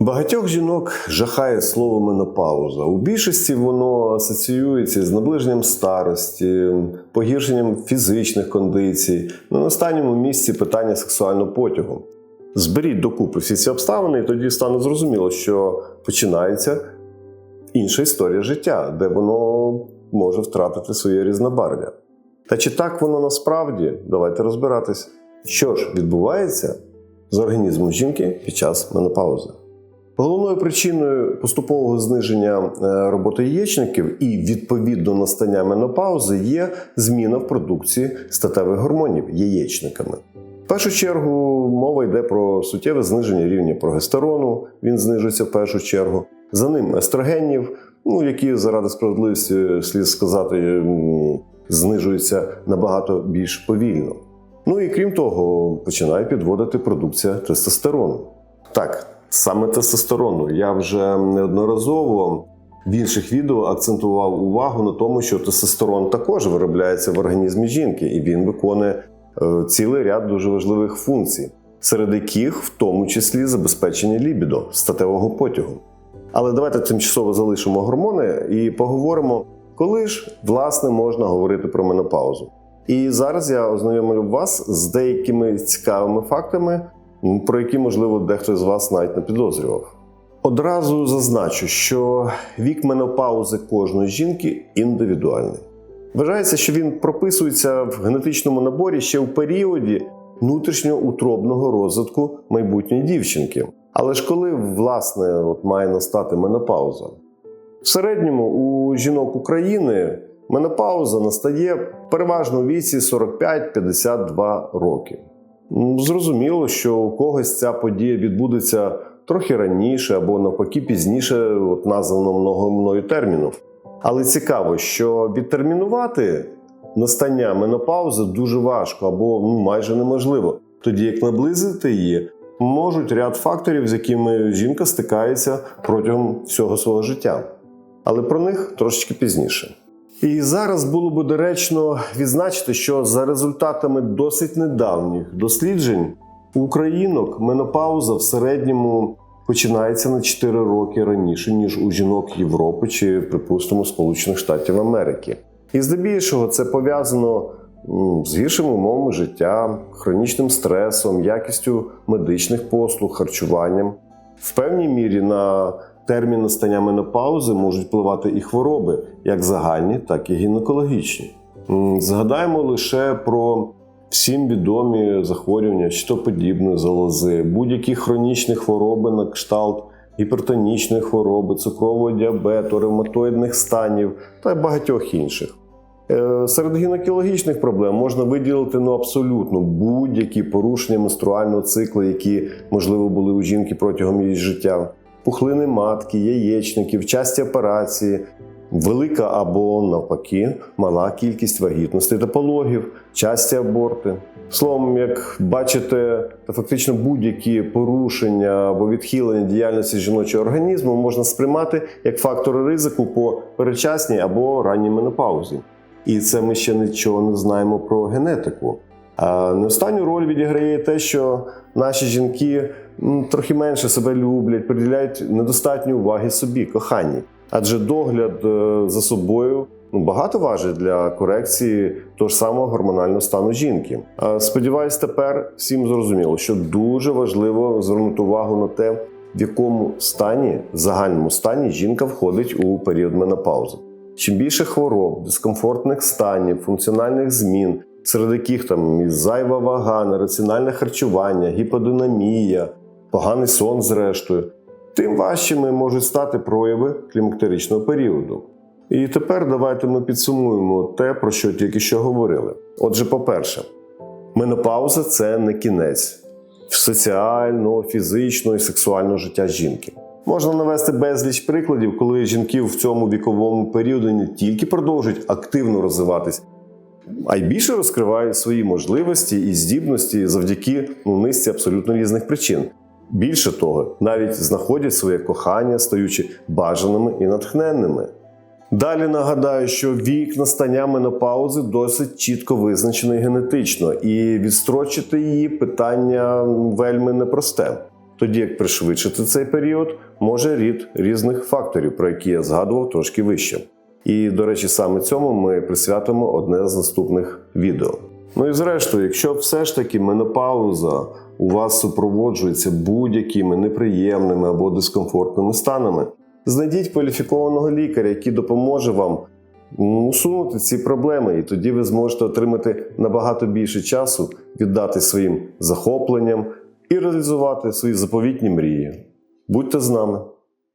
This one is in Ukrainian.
Багатьох жінок жахає слово менопауза. У більшості воно асоціюється з наближенням старості, погіршенням фізичних кондицій. Ну, на останньому місці питання сексуального потягу. Зберіть докупи всі ці обставини, і тоді стане зрозуміло, що починається інша історія життя, де воно може втратити своє різнобарв'я. Та чи так воно насправді? Давайте розбиратись, що ж відбувається з організмом жінки під час менопаузи. Головною причиною поступового зниження е, роботи яєчників і відповідно настання менопаузи є зміна в продукції статевих гормонів яєчниками. В першу чергу мова йде про суттєве зниження рівня прогестерону, він знижується в першу чергу. За ним естрогенів, ну які заради справедливості слід сказати, знижуються набагато більш повільно. Ну і крім того, починає підводити продукція тестостерону. Так, саме тестостерону. Я вже неодноразово в інших відео акцентував увагу на тому, що тестостерон також виробляється в організмі жінки, і він виконує е, цілий ряд дуже важливих функцій, серед яких в тому числі забезпечення лібідо статевого потягу. Але давайте тимчасово залишимо гормони і поговоримо, коли ж власне можна говорити про менопаузу. І зараз я ознайомлю вас з деякими цікавими фактами, про які, можливо, дехто з вас навіть не підозрював. Одразу зазначу, що вік менопаузи кожної жінки індивідуальний. Вважається, що він прописується в генетичному наборі ще у періоді внутрішньоутробного розвитку майбутньої дівчинки. Але ж коли власне от має настати менопауза? В середньому у жінок України менопауза настає переважно у віці 45-52 роки. Зрозуміло, що у когось ця подія відбудеться трохи раніше або навпаки пізніше, от названо мною терміну. Але цікаво, що відтермінувати настання менопаузи дуже важко або ну, майже неможливо, тоді як наблизити її можуть ряд факторів, з якими жінка стикається протягом всього свого життя. Але про них трошечки пізніше. І зараз було би доречно відзначити, що за результатами досить недавніх досліджень у українок менопауза в середньому починається на 4 роки раніше, ніж у жінок Європи чи, припустимо, Сполучених Штатів Америки. І здебільшого це пов'язано з гіршими умовами життя, хронічним стресом, якістю медичних послуг, харчуванням. В певній мірі на термін настання менопаузи можуть впливати і хвороби, як загальні, так і гінекологічні. Згадаємо лише про всім відомі захворювання щитоподібної залози, будь-які хронічні хвороби на кшталт гіпертонічної хвороби, цукрового діабету, ревматоїдних станів та багатьох інших. Е, Серед гінекологічних проблем можна виділити ну, абсолютно будь-які порушення менструального циклу, які можливо були у жінки протягом її життя, пухлини матки, яєчників, часті операції, велика або навпаки мала кількість вагітностей та пологів, часті аборти. Словом, як бачите, та фактично будь-які порушення або відхилення діяльності жіночого організму можна сприймати як фактори ризику по передчасній або ранній менопаузі. І це ми ще нічого не знаємо про генетику. Не останню роль відіграє те, що наші жінки трохи менше себе люблять, приділяють недостатньо уваги собі, коханні. Адже догляд е, за собою ну, багато важить для корекції того ж самого гормонального стану жінки. Сподіваюсь, тепер всім зрозуміло, що дуже важливо звернути увагу на те, в якому стані, в загальному стані жінка входить у період менопаузи. Чим більше хвороб, дискомфортних станів, функціональних змін, серед яких там зайва вага, нераціональне харчування, гіподинамія, поганий сон, зрештою, тим важчими можуть стати прояви клімактеричного періоду. І тепер давайте ми підсумуємо те, про що тільки що говорили. Отже, по-перше, менопауза це не кінець соціального, фізичного і сексуального життя жінки. Можна навести безліч прикладів, коли жінки в цьому віковому періоді не тільки продовжують активно розвиватись, а й більше розкривають свої можливості і здібності завдяки ну, низці абсолютно різних причин. Більше того, навіть знаходять своє кохання, стаючи бажаними і натхненними. Далі нагадаю, що вік настання менопаузи досить чітко визначений генетично, і відстрочити її питання вельми непросте. тоді як пришвидшити цей період може рід різних факторів, про які я згадував трошки вище. І, до речі, саме цьому ми присвятимо одне з наступних відео. Ну і зрештою, якщо все ж таки менопауза у вас супроводжується будь-якими неприємними або дискомфортними станами, знайдіть кваліфікованого лікаря, який допоможе вам усунути ці проблеми, і тоді ви зможете отримати набагато більше часу, віддати своїм захопленням і реалізувати свої заповітні мрії. Будьте з нами!